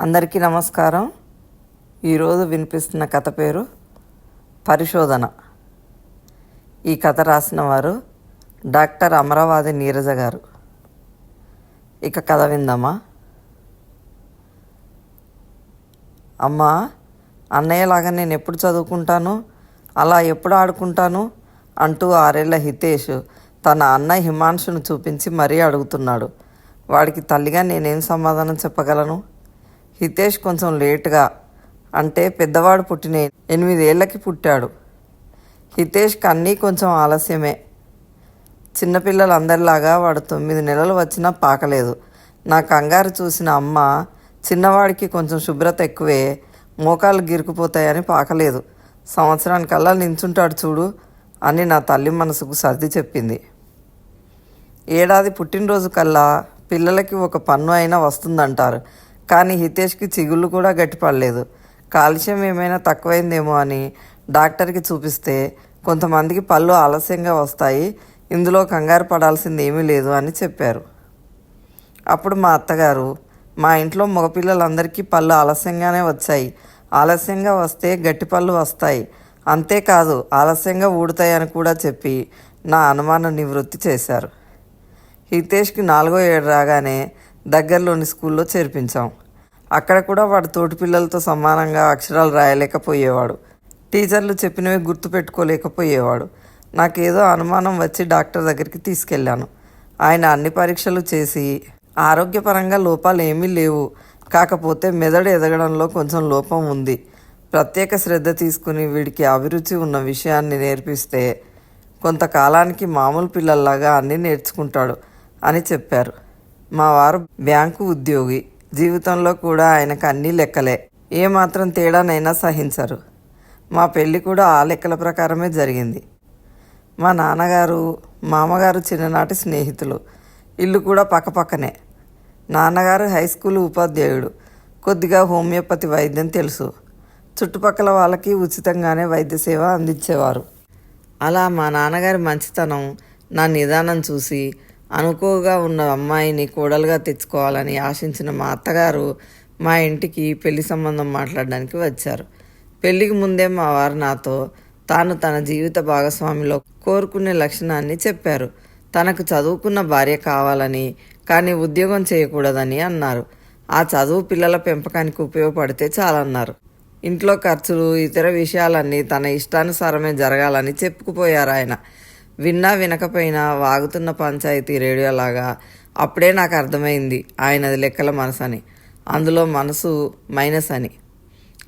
అందరికీ నమస్కారం. ఈరోజు వినిపిస్తున్న కథ పేరు పరిశోధన. ఈ కథ రాసిన వారు డాక్టర్ అమరావాది నీరజ గారు. ఇక కథ విందామా? అమ్మా అన్నయ్యలాగా నేను ఎప్పుడు చదువుకుంటాను? అలా ఎప్పుడు ఆడుకుంటాను? అంటూ ఆరేళ్ళ హితేష్ తన అన్న హిమాంశును చూపించి మరీ అడుగుతున్నాడు. వాడికి తల్లిగా నేనేం సమాధానం చెప్పగలను? హితేష్ కొంచెం లేటుగా అంటే పెద్దవాడు పుట్టిన ఎనిమిదేళ్ళకి పుట్టాడు. హితేష్కి అన్నీ కొంచెం ఆలస్యమే. చిన్నపిల్లలందరిలాగా వాడు తొమ్మిది నెలలు వచ్చినా పాకలేదు. నా కంగారు చూసిన అమ్మ చిన్నవాడికి కొంచెం శుభ్రత ఎక్కువే మోకాలు గిరుకుపోతాయని పాకలేదు. సంవత్సరానికల్లా నించుంటాడు చూడు అని నా తల్లి మనసుకు సర్ది చెప్పింది. ఏడాది పుట్టినరోజు కల్లా పిల్లలకి ఒక పన్ను అయినా వస్తుందంటారు. కానీ హితేష్కి చిగుళ్ళు కూడా గట్టిపడలేదు. కాల్షియం ఏమైనా తక్కువైందేమో అని డాక్టర్కి చూపిస్తే కొంతమందికి పళ్ళు ఆలస్యంగా వస్తాయి ఇందులో కంగారు పడాల్సింది ఏమీ లేదు అని చెప్పారు. అప్పుడు మా అత్తగారు మా ఇంట్లో మగపిల్లలందరికీ పళ్ళు ఆలస్యంగానే వచ్చాయి. ఆలస్యంగా వస్తే గట్టి పళ్ళు వస్తాయి. అంతేకాదు ఆలస్యంగా ఊడతాయని కూడా చెప్పి నా అనుమానం నివృత్తి చేశారు. హితేష్కి నాలుగో ఏడు రాగానే దగ్గరలోని స్కూల్లో చేర్పించాం. అక్కడ కూడా వాడు తోటి పిల్లలతో సమానంగా అక్షరాలు రాయలేకపోయేవాడు. టీచర్లు చెప్పినవి గుర్తుపెట్టుకోలేకపోయేవాడు నాకేదో అనుమానం వచ్చి డాక్టర్ దగ్గరికి తీసుకెళ్ళాను. ఆయన అన్ని పరీక్షలు చేసి ఆరోగ్యపరంగా లోపాలు ఏమీ లేవు. కాకపోతే మెదడు ఎదగడంలో కొంచెం లోపం ఉంది. ప్రత్యేక శ్రద్ధ తీసుకుని వీడికి అభిరుచి ఉన్న విషయాన్ని నేర్పిస్తే కొంతకాలానికి మామూలు పిల్లల్లాగా అన్నీ నేర్చుకుంటాడు అని చెప్పారు. మా వారు బ్యాంకు ఉద్యోగి. జీవితంలో కూడా ఆయనకు అన్నీ లెక్కలే. ఏమాత్రం తేడానైనా సహించరు. మా పెళ్ళి కూడా ఆ లెక్కల ప్రకారమే జరిగింది. మా నాన్నగారు మామగారు చిన్ననాటి స్నేహితులు. ఇల్లు కూడా పక్కపక్కనే. నాన్నగారు హై స్కూల్ ఉపాధ్యాయుడు. కొద్దిగా హోమియోపతి వైద్యం తెలుసు. చుట్టుపక్కల వాళ్ళకి ఉచితంగానే వైద్య సేవ అందించేవారు. అలా మా నాన్నగారి మంచితనం నా నిదానం చూసి అనుకోగా ఉన్న అమ్మాయిని కోడలుగా తెచ్చుకోవాలని ఆశించిన మా అత్తగారు మా ఇంటికి పెళ్ళి సంబంధం మాట్లాడడానికి వచ్చారు. పెళ్ళికి ముందే మా వారు నాతో తాను తన జీవిత భాగస్వామిలో కోరుకునే లక్షణాన్ని చెప్పారు. తనకు చదువుకున్న భార్య కావాలని కానీ ఉద్యోగం చేయకూడదని అన్నారు. ఆ చదువు పిల్లల పెంపకానికి ఉపయోగపడితే చాలన్నారు. ఇంట్లో ఖర్చులు ఇతర విషయాలన్నీ తన ఇష్టానుసారమే జరగాలని చెప్పుకుపోయారు ఆయన. విన్నా వినకపోయినా వాగుతున్న పంచాయతీ రేడియోలాగా అప్పుడే నాకు అర్థమైంది ఆయనది లెక్కల మనసు అని అందులో మనసు మైనస్ అని.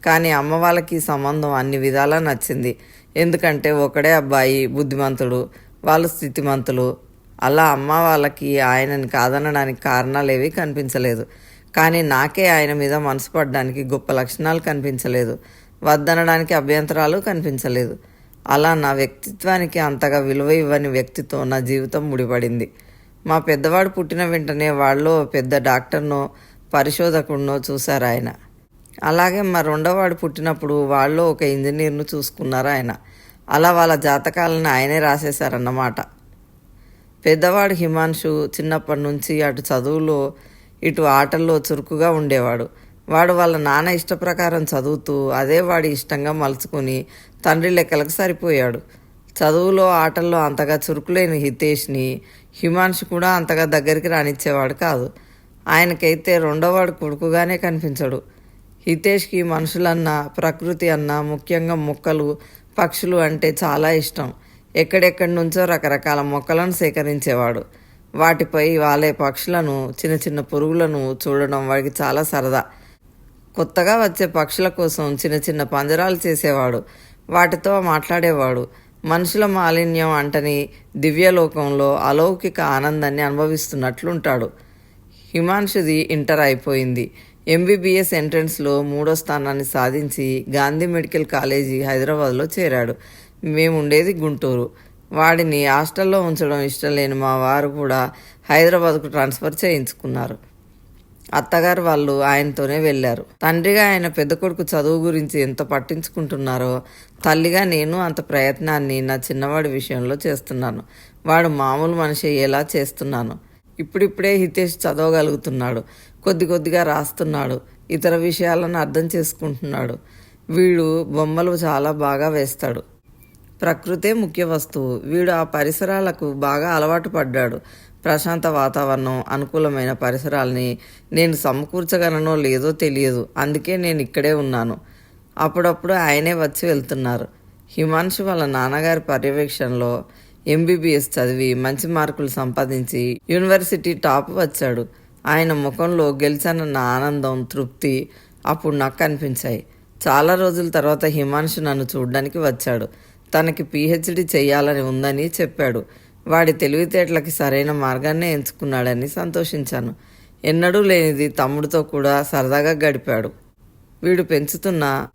కానీ అమ్మ వాళ్ళకి సంబంధం అన్ని విధాలా నచ్చింది. ఎందుకంటే ఒకడే అబ్బాయి బుద్ధిమంతుడు వాళ్ళు స్థితిమంతులు. అలా అమ్మ వాళ్ళకి ఆయనని కాదనడానికి కారణాలు ఏవి కనిపించలేదు. కానీ నాకే ఆయన మీద మనసు పడడానికి గొప్ప లక్షణాలు కనిపించలేదు. వద్దనడానికి అభ్యంతరాలు కనిపించలేదు. అలా నా వ్యక్తిత్వానికి అంతగా విలువ ఇవ్వని వ్యక్తితో నా జీవితం ముడిపడింది. మా పెద్దవాడు పుట్టిన వెంటనే వాళ్ళు పెద్ద డాక్టర్నో పరిశోధకుడినో చూశారు ఆయన. అలాగే మా రెండోవాడు పుట్టినప్పుడు వాళ్ళు ఒక ఇంజనీర్ను చూసుకున్నారు ఆయన. అలా వాళ్ళ జాతకాలను ఆయనే రాసేశారన్నమాట. పెద్దవాడు హిమాన్షు చిన్నప్పటి నుంచి అటు చదువులో ఇటు ఆటల్లో చురుకుగా ఉండేవాడు. వాడు వాళ్ళ నాన్న ఇష్ట ప్రకారం చదువుతూ అదే వాడి ఇష్టంగా మలుచుకుని తండ్రి లెక్కలకు సరిపోయాడు. చదువులో ఆటల్లో అంతగా చురుకులేని హితేష్ని హిమాన్షు కూడా అంతగా దగ్గరికి రానిచ్చేవాడు కాదు. ఆయనకైతే రెండోవాడు కొడుకుగానే కనిపించడు. హితేష్కి మనుషులన్నా ప్రకృతి అన్నా ముఖ్యంగా మొక్కలు పక్షులు అంటే చాలా ఇష్టం. ఎక్కడెక్కడి నుంచో రకరకాల మొక్కలను సేకరించేవాడు. వాటిపై వాలే పక్షులను చిన్న చిన్న పురుగులను చూడడం వాడికి చాలా సరదా. కొత్తగా వచ్చే పక్షుల కోసం చిన్న చిన్న పంజరాలు చేసేవాడు. వాటితో మాట్లాడేవాడు. మనుషుల మాలిన్యం అంటని దివ్యలోకంలో అలౌకిక ఆనందాన్ని అనుభవిస్తున్నట్లుంటాడు. హిమాంశుది ఇంటర్ అయిపోయింది. ఎంబీబీఎస్ ఎంట్రన్స్లో మూడో స్థానాన్ని సాధించి గాంధీ మెడికల్ కాలేజీ హైదరాబాద్లో చేరాడు. మేము ఉండేది గుంటూరు. వాడిని హాస్టల్లో ఉంచడం ఇష్టం లేని మా వారు కూడా హైదరాబాద్కు ట్రాన్స్ఫర్ చేయించుకున్నారు. అత్తగారు వాళ్ళు ఆయనతోనే వెళ్ళారు. తండ్రిగా ఆయన పెద్ద కొడుకు చదువు గురించి ఎంత పట్టించుకుంటున్నారో తల్లిగా నేను అంత ప్రయత్నాన్ని నా చిన్నవాడి విషయంలో చేస్తున్నాను. వాడు మామూలు మనిషి అయ్యేలా చేస్తున్నాను. ఇప్పుడిప్పుడే హితేష్ చదవగలుగుతున్నాడు. కొద్ది కొద్దిగా రాస్తున్నాడు. ఇతర విషయాలను అర్థం చేసుకుంటున్నాడు. వీడు బొమ్మలు చాలా బాగా వేస్తాడు. ప్రకృతే ముఖ్య వస్తువు. వీడు ఆ పరిసరాలకు బాగా అలవాటు పడ్డాడు. ప్రశాంత వాతావరణం అనుకూలమైన పరిసరాల్ని నేను సమకూర్చగలనో లేదో తెలియదు. అందుకే నేను ఇక్కడే ఉన్నాను. అప్పుడప్పుడు ఆయనే వచ్చి వెళ్తున్నారు. హిమాంశు వాళ్ళ నాన్నగారి పర్యవేక్షణలో ఎంబీబీఎస్ చదివి మంచి మార్కులు సంపాదించి యూనివర్సిటీ టాప్ వచ్చాడు. ఆయన ముఖంలో గెలిచానన్న ఆనందం తృప్తి అప్పుడు నాకు కనిపించాయి. చాలా రోజుల తర్వాత హిమాంశు నన్ను చూడడానికి వచ్చాడు. తనకి పీహెచ్డీ చేయాలని ఉందని చెప్పాడు. వాడి తెలివితేటలకి సరైన మార్గాన్నే ఎంచుకున్నాడని సంతోషించాను. ఎన్నడూ లేనిది తమ్ముడితో కూడా సరదాగా గడిపాడు. వీడు పెంచుతున్న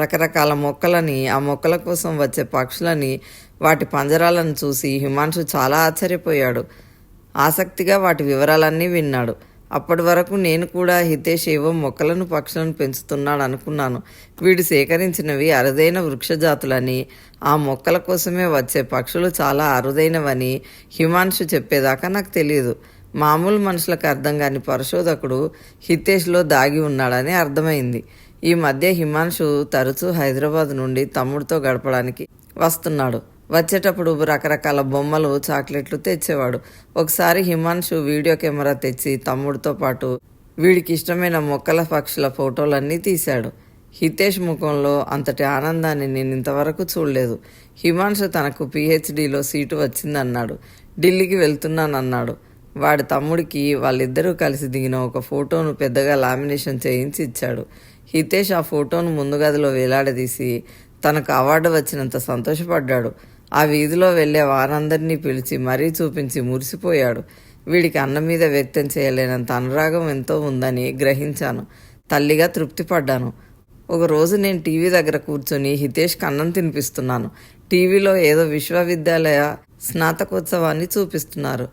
రకరకాల మొక్కలని ఆ మొక్కల కోసం వచ్చే పక్షులని వాటి పంజరాలను చూసి హిమాంశు చాలా ఆశ్చర్యపోయాడు. ఆసక్తిగా వాటి వివరాలన్నీ విన్నాడు. అప్పటి వరకు నేను కూడా హితేష్ ఏవో మొక్కలను పక్షులను పెంచుతున్నాడు అనుకున్నాను. వీడు సేకరించినవి అరుదైన వృక్షజాతులని ఆ మొక్కల కోసమే వచ్చే పక్షులు చాలా అరుదైనవని హిమాన్షు చెప్పేదాకా నాకు తెలియదు మామూలు మనుషులకు అర్థం కాని పరిశోధకుడు హితేష్లో దాగి ఉన్నాడని అర్థమైంది. ఈ మధ్య హిమాన్షు తరచూ హైదరాబాద్ నుండి తమ్ముడితో గడపడానికి వస్తున్నాడు. వచ్చేటప్పుడు రకరకాల బొమ్మలు చాక్లెట్లు తెచ్చేవాడు. ఒకసారి హిమాన్షు వీడియో కెమెరా తెచ్చి తమ్ముడితో పాటు వీడికి ఇష్టమైన మొక్కల పక్షుల ఫోటోలన్నీ తీశాడు. హితేష్ ముఖంలో అంతటి ఆనందాన్ని నేను ఇంతవరకు చూడలేదు. హిమాన్షు తనకు పిహెచ్డిలో సీటు వచ్చిందన్నాడు. ఢిల్లీకి వెళ్తున్నానన్నాడు. వాడి తమ్ముడికి వాళ్ళిద్దరూ కలిసి దిగిన ఒక ఫోటోను పెద్దగా లామినేషన్ చేయించి ఇచ్చాడు. హితేష్ ఆ ఫోటోను ముందు గదిలో వేలాడదీసి తనకు అవార్డు వచ్చినంత సంతోషపడ్డాడు. ఆ వీధిలో వెళ్ళే వారందరినీ పిలిచి మరీ చూపించి మురిసిపోయాడు. వీడికి అన్నం మీద వ్యక్తం చేయలేనంత అనురాగం ఎంతో ఉందని గ్రహించాను. తల్లిగా తృప్తిపడ్డాను. ఒకరోజు నేను టీవీ దగ్గర కూర్చొని హితేష్కి అన్నం తినిపిస్తున్నాను. టీవీలో ఏదో విశ్వవిద్యాలయ స్నాతకోత్సవాన్ని చూపిస్తున్నారు.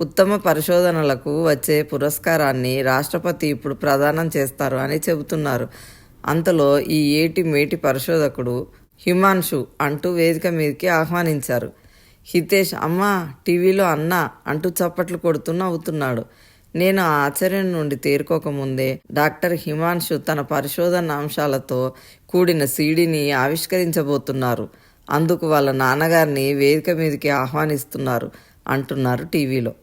ఉత్తమ పరిశోధనలకు వచ్చే పురస్కారాన్ని రాష్ట్రపతి ఇప్పుడు ప్రదానం చేస్తారు అని చెబుతున్నారు. అంతలో ఈ ఏటి మేటి పరిశోధకుడు హిమాన్షు అంటూ వేదిక మీదకి ఆహ్వానించారు. హితేష్ అమ్మా టీవీలో అన్నా అంటూ చప్పట్లు కొడుతూ నవ్వుతున్నాడు నేను ఆ ఆశ్చర్యం నుండి తేరుకోకముందే డాక్టర్ హిమాన్షు తన పరిశోధన అంశాలతో కూడిన సీడీని ఆవిష్కరించబోతున్నారు. అందుకు వాళ్ళ నాన్నగారిని వేదిక మీదకి ఆహ్వానిస్తున్నారు అంటున్నారు టీవీలో.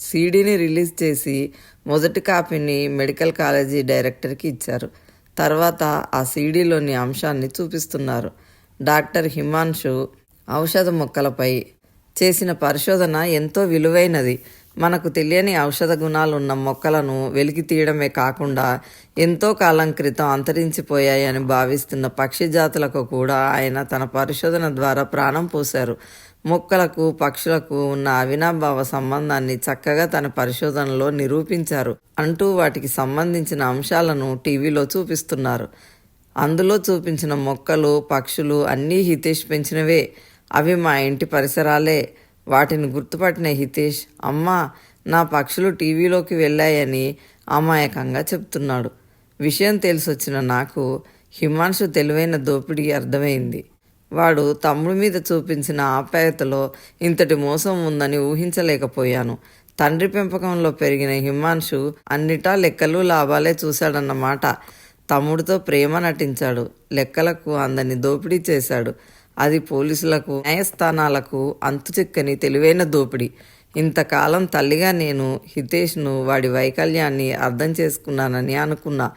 సీడీని రిలీజ్ చేసి మొదటి కాపీని మెడికల్ కాలేజీ డైరెక్టర్కి ఇచ్చారు. తర్వాత ఆ సీడీలోని అంశాన్ని చూపిస్తున్నారు. డాక్టర్ హిమాన్షు ఔషధ మొక్కలపై చేసిన పరిశోధన ఎంతో విలువైనది. మనకు తెలియని ఔషధ గుణాలున్న మొక్కలను వెలికి తీయడమే కాకుండా ఎంతో కాలం క్రితం అంతరించిపోయాయని భావిస్తున్న పక్షి జాతులకు కూడా ఆయన తన పరిశోధన ద్వారా ప్రాణం పోశారు. మొక్కలకు పక్షులకు ఉన్న అవినాభావ సంబంధాన్ని చక్కగా తన పరిశోధనలో నిరూపించారు. అంటూ వాటికి సంబంధించిన అంశాలను టీవీలో చూపిస్తున్నారు. అందులో చూపించిన మొక్కలు పక్షులు అన్నీ హితేష్ పెంచినవే. అవి మా ఇంటి పరిసరాలే. వాటిని గుర్తుపట్టిన హితేష్ అమ్మా నా పక్షులు టీవీలోకి వెళ్ళాయని అమాయకంగా చెప్తున్నాడు. విషయం తెలిసొచ్చిన నాకు హిమాంశు తెలివైన దోపిడీ అర్థమైంది. వాడు తమ్ముడి మీద చూపించిన ఆప్యాయతలో ఇంతటి మోసం ఉందని ఊహించలేకపోయాను. తండ్రి పెంపకంలో పెరిగిన హిమాంశు అన్నిటా లెక్కలు లాభాలే చూశాడన్నమాట. తమ్ముడితో ప్రేమ నటించాడు. లెక్కలకు అందని దోపిడీ చేశాడు. అది పోలీసులకు న్యాయస్థానాలకు అంతుచిక్కని తెలివైన దోపిడీ. ఇంతకాలం తల్లిగా నేను హితేష్ను వాడి వైకల్యాన్ని అర్థం చేసుకున్నానని అనుకున్నా.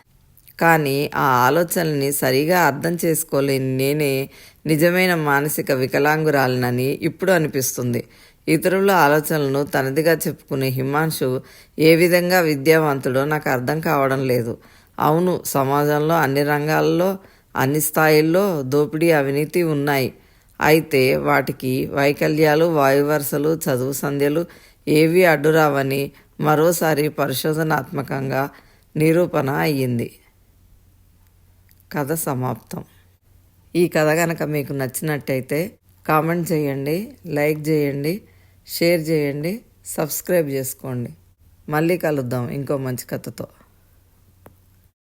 కానీ ఆ ఆలోచనల్ని సరిగా అర్థం చేసుకోలేని నేనే నిజమైన మానసిక వికలాంగురాలినని ఇప్పుడు అనిపిస్తుంది. ఇతరుల ఆలోచనలను తనదిగా చెప్పుకునే హిమాంశు ఏ విధంగా విద్యావంతుడో నాకు అర్థం కావడం లేదు. అవును సమాజంలో అన్ని రంగాల్లో అన్ని స్థాయిల్లో దోపిడీ అవినీతి ఉన్నాయి. అయితే వాటికి వైకల్యాలు వాయువరుసలు చదువు సంధ్యలు ఏవి అడ్డురావని మరోసారి పరిశోధనాత్మకంగా నిరూపణ అయ్యింది. కథ సమాప్తం. ఈ కథ కనుక మీకు నచ్చినట్టయితే కామెంట్ చేయండి లైక్ చేయండి షేర్ చేయండి సబ్స్క్రైబ్ చేసుకోండి. మళ్ళీ కలుద్దాం ఇంకో మంచి కథతో.